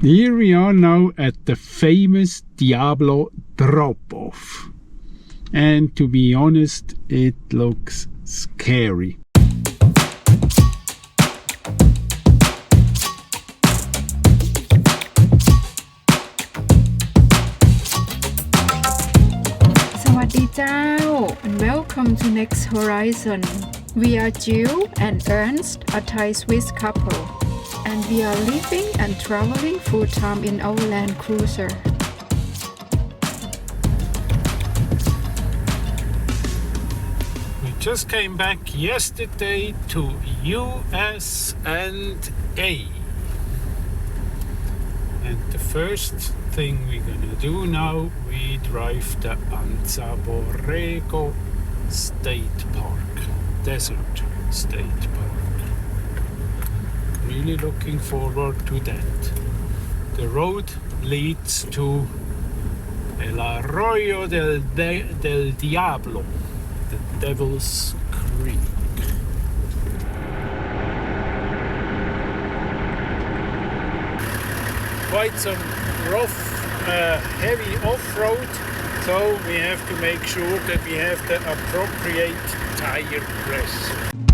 Here we are now at the famous Diablo drop-off. And to be honest, it looks scary. And welcome to Next Horizon. We are Jill and Ernst, a Thai Swiss couple, and we are living and traveling full time in our Land Cruiser. We just came back yesterday to US and A. And the first thing we're gonna do now, we drive the Anza Borrego State Park, Desert State Park. Really looking forward to that. The road leads to El Arroyo del, De- del Diablo, the Devil's Creek. Quite some rough, uh, heavy off-road, so we have to make sure that we have the appropriate tire press.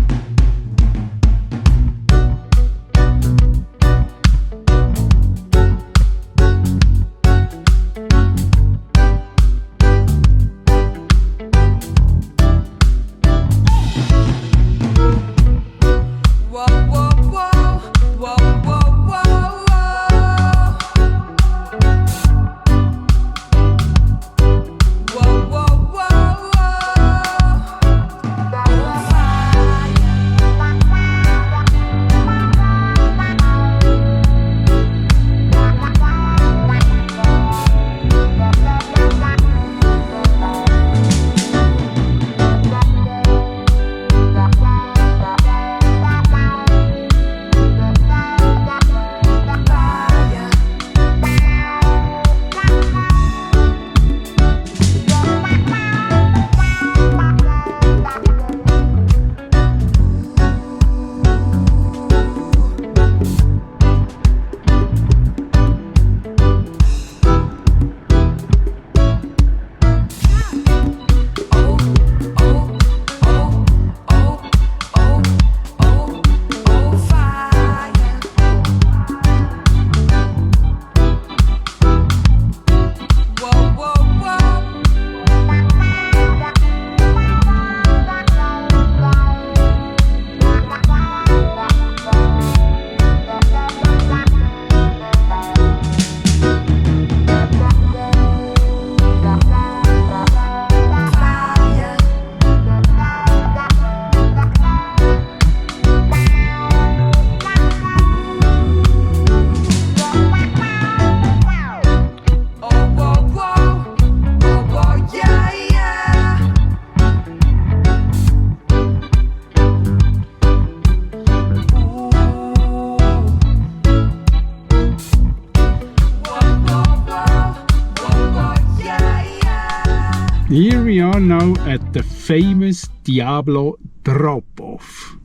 Here we are now at the famous Diablo drop-off.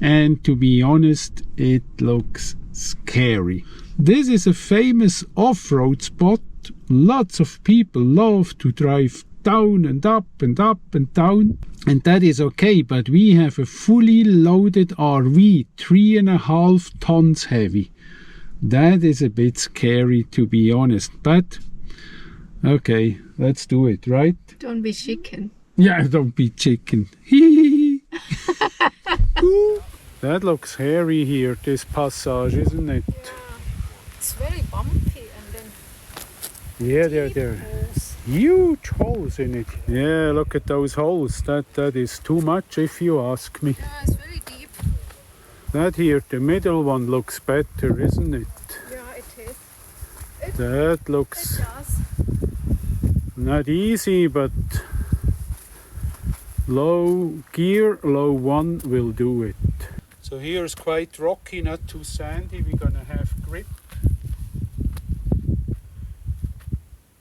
And to be honest, it looks scary. This is a famous off-road spot. Lots of people love to drive down and up and up and down. And that is okay, but we have a fully loaded RV, three and a half tons heavy. That is a bit scary to be honest, but okay, let's do it, right? Don't be chicken. Yeah, don't be chicken. that looks hairy here, this passage, isn't it? Yeah. It's very bumpy and then Yeah, there, there. Huge holes in it. Yeah, look at those holes. That that is too much, if you ask me. Yeah, it's very deep. That here, the middle one looks better, isn't it? Yeah, it is. That looks does. Not easy, but low gear, low one will do it. So here is quite rocky, not too sandy. We're gonna have grip.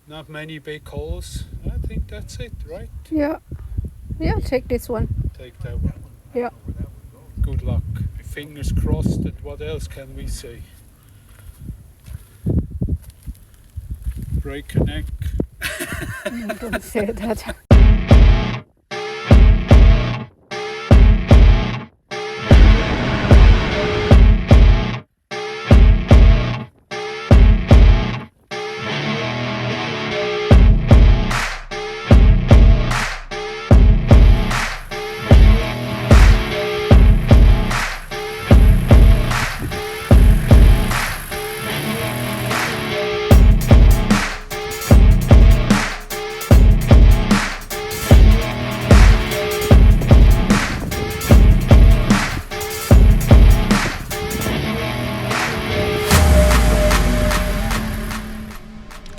Not many big holes. I think that's it, right? Yeah. Yeah, take this one. Take that one. Yeah. Good luck. Fingers crossed. And what else can we say? break a neck. Don't say that.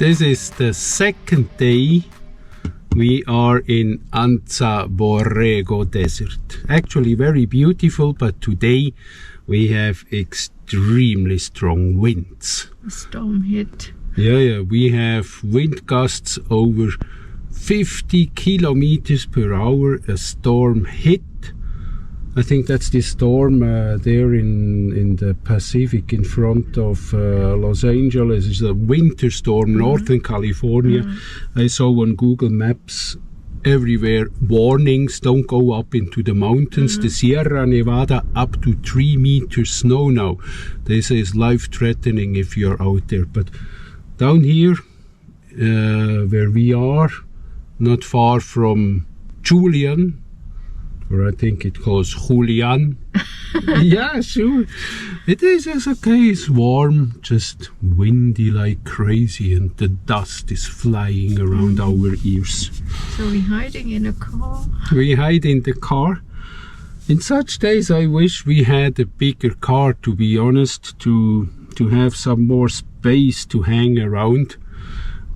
This is the second day we are in Anza Borrego Desert. Actually, very beautiful, but today we have extremely strong winds. A storm hit. Yeah, yeah, we have wind gusts over 50 kilometers per hour. A storm hit. I think that's the storm uh, there in in the Pacific in front of uh, Los Angeles. It's a winter storm, Northern California. I saw on Google Maps everywhere warnings don't go up into the mountains. The Sierra Nevada up to three meters snow now. They say it's life threatening if you're out there. But down here, uh, where we are, not far from Julian, or I think it calls Julian. yeah, sure. It is, it's okay. It's warm, just windy like crazy, and the dust is flying around our ears. So we're hiding in a car. We hide in the car. In such days, I wish we had a bigger car. To be honest, to to have some more space to hang around.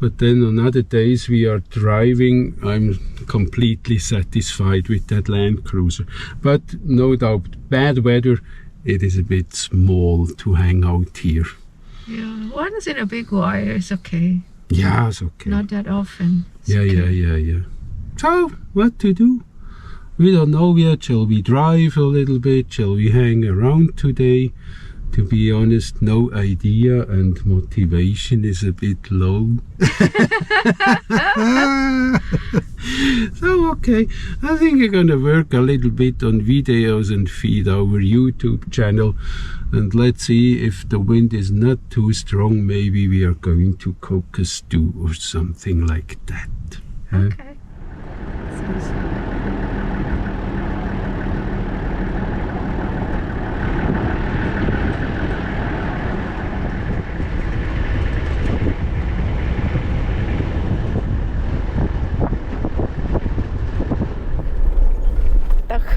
But then on other days we are driving, I'm completely satisfied with that Land Cruiser. But no doubt, bad weather, it is a bit small to hang out here. Yeah, once in a big while is okay. Yeah, it's okay. Not that often. It's Yeah, okay. yeah, yeah, yeah. So, what to do? We don't know yet. Shall we drive a little bit? Shall we hang around today? To be honest, no idea, and motivation is a bit low. so, okay, I think I'm gonna work a little bit on videos and feed our YouTube channel. And let's see if the wind is not too strong. Maybe we are going to a stew or something like that. Okay. Sounds-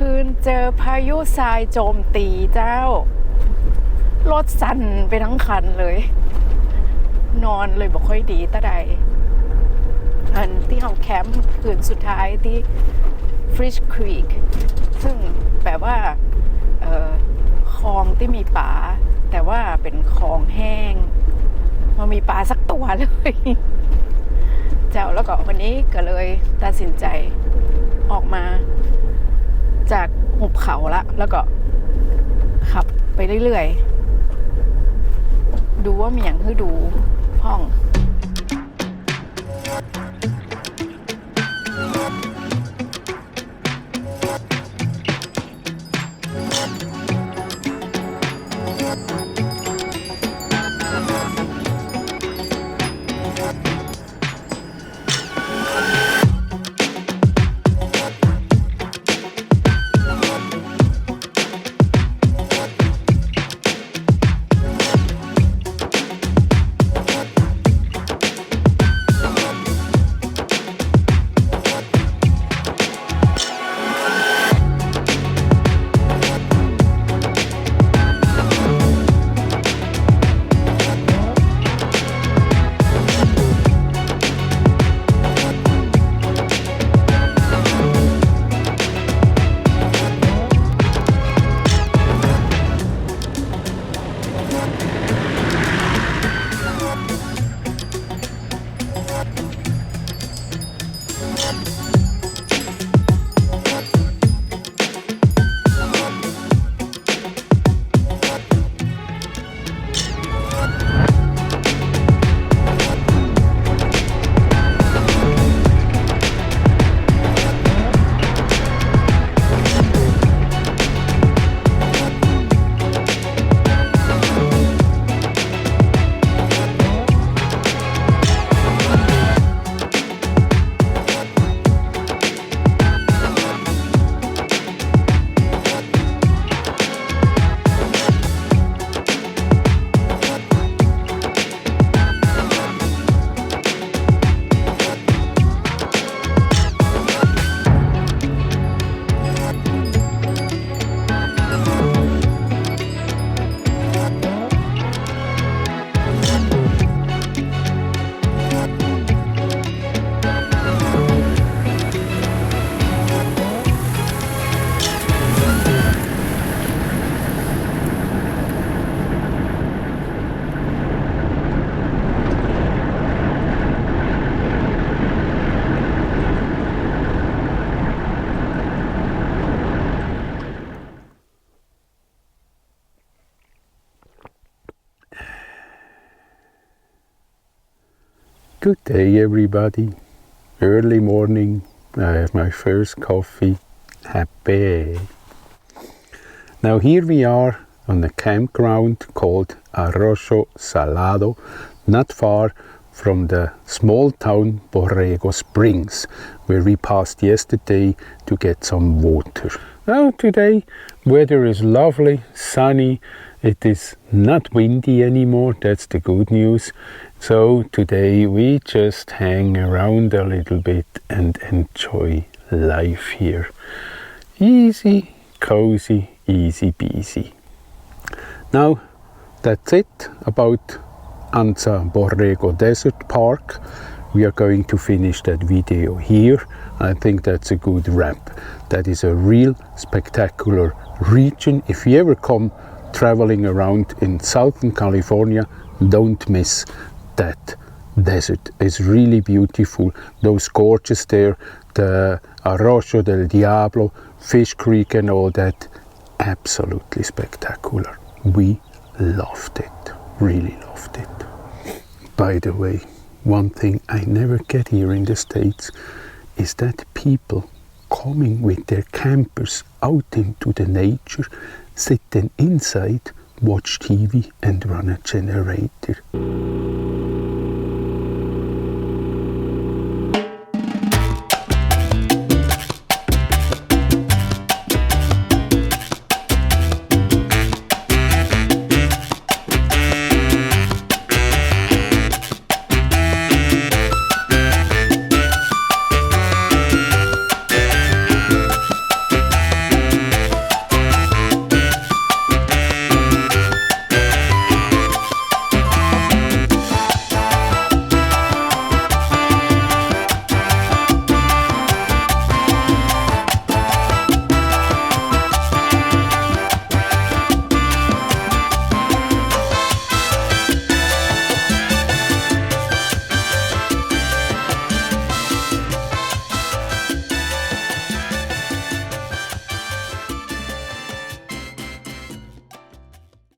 คืนเจอพายุทรายโจมตีเจ้า รถสั่นไปทั้งคันเลย นอนเลยบอกค่อยดีตะใด อันที่เราแคมป์คืนสุดท้ายที่ Fish Creek ซึ่งแปลว่าเอ่อคลองที่มีปลาแต่ว่าเป็นคลองแห้ง มันมีปลาสักตัวเลย เจ้าแล้วก็วันนี้ก็เลยตัดสินใจออกมา จากหุบเขาละ แล้วก็ขับไปเรื่อยๆ ดูว่ามีอย่างให้ดูห้อง Good day, everybody. Early morning, I have my first coffee. Happy. Now, here we are on a campground called Arroyo Salado, not far from the small town Borrego Springs, where we passed yesterday to get some water. Now, today, weather is lovely, sunny. It is not windy anymore, that's the good news. So, today we just hang around a little bit and enjoy life here. Easy, cozy, easy peasy. Now, that's it about Anza Borrego Desert Park. We are going to finish that video here. I think that's a good wrap. That is a real spectacular region. If you ever come traveling around in Southern California, don't miss that desert. It's really beautiful. Those gorges there, the Arroyo del Diablo, Fish Creek, and all that. Absolutely spectacular. We loved it. Really loved it. By the way, one thing I never get here in the States is that people coming with their campers out into the nature, sit then inside, watch TV, and run a generator.